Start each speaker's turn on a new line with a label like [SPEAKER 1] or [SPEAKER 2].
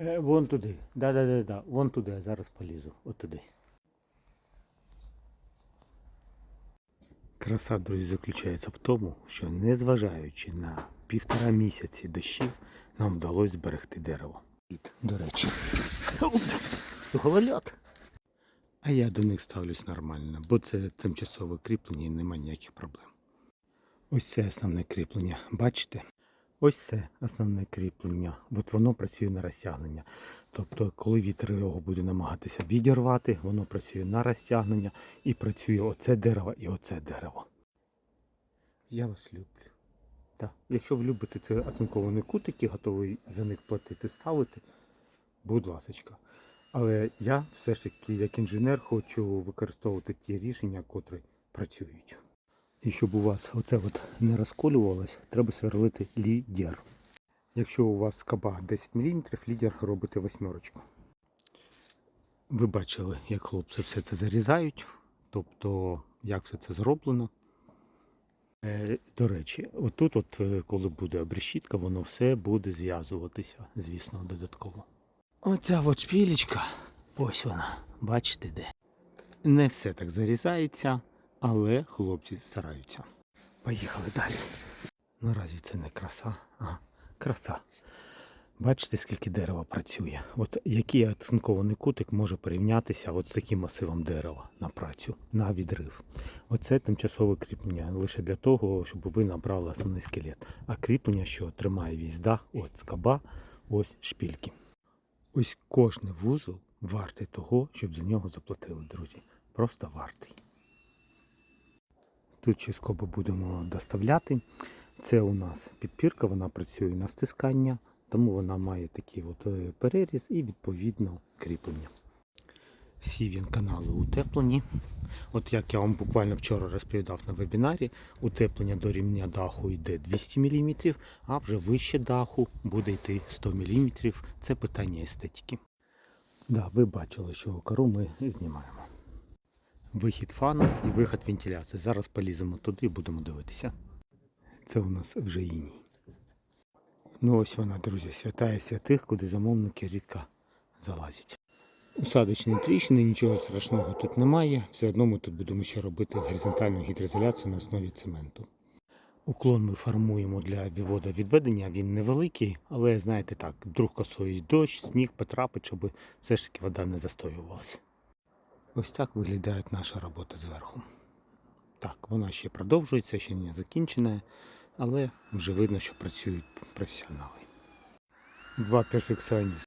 [SPEAKER 1] Е, вон туди. Да, да, да, да. Вон туди, я зараз полізу. От туди. Краса, друзі, заключається в тому, що незважаючи на півтора місяці дощів, нам вдалося зберегти дерево. До речі. Голольот. А я до них ставлюсь нормально, бо це тимчасове кріплення і немає ніяких проблем. Ось це основне кріплення. Бачите? Ось це основне кріплення. От воно працює на розтягнення. Тобто, коли вітер його буде намагатися відірвати, воно працює на розтягнення і працює оце дерево і оце дерево. Я вас люблю. Так. Якщо ви любите це оцинкований кутик і готовий за них платити, ставити, будь ласочка. Але я все ж таки, як інженер, хочу використовувати ті рішення, котрі працюють. І щоб у вас оце от не розколювалось, треба сверлити лідер. Якщо у вас скоба 10 мм, лідер робите восьмерочку. Ви бачили, як хлопці все це зарізають, тобто як все це зроблено. Е, До речі, отут, от, е, коли буде обрешітка, воно все буде зв'язуватися, звісно, додатково. Оця от шпілечка, ось вона, бачите де. Не все так зарізається, але хлопці стараються. Поїхали далі. Наразі це не краса, а краса. Бачите, скільки дерева працює. От який оцинкований кутик може порівнятися от з таким масивом дерева на працю, на відрив. Оце тимчасове кріплення лише для того, щоб ви набрали основний скелет. А кріплення, що тримає весь дах, от скаба, ось шпільки. Ось кожний вузол вартий того, щоб за нього заплатили, друзі. Просто вартий. Тут ще скоби будемо доставляти. Це у нас підпірка, вона працює на стискання, тому вона має такий от е, переріз і відповідно кріплення. Всі він канали утеплені. От як я вам буквально вчора розповідав на вебінарі, утеплення до рівня даху йде 200 мм, а вже вище даху буде йти 100 мм. Це питання естетики. Да, ви бачили, що кору ми знімаємо. Вихід фану і вихід вентиляції. Зараз поліземо туди і будемо дивитися. Це у нас вже іній. Ну ось вона, друзі, святая святих, куди замовники рідко залазять. Усадочні тріщини, нічого страшного тут немає. Все одно ми тут будемо ще робити горизонтальну гідроізоляцію на основі цементу. Уклон ми формуємо для водовідведення, він невеликий, але знаєте так, вдруг косою дощ, сніг потрапить, щоб все ж таки вода не застоювалася. Ось так виглядає наша робота зверху. Так, вона ще продовжується, ще не закінчена, але вже видно, що працюють професіонали. Два перфекціоністи.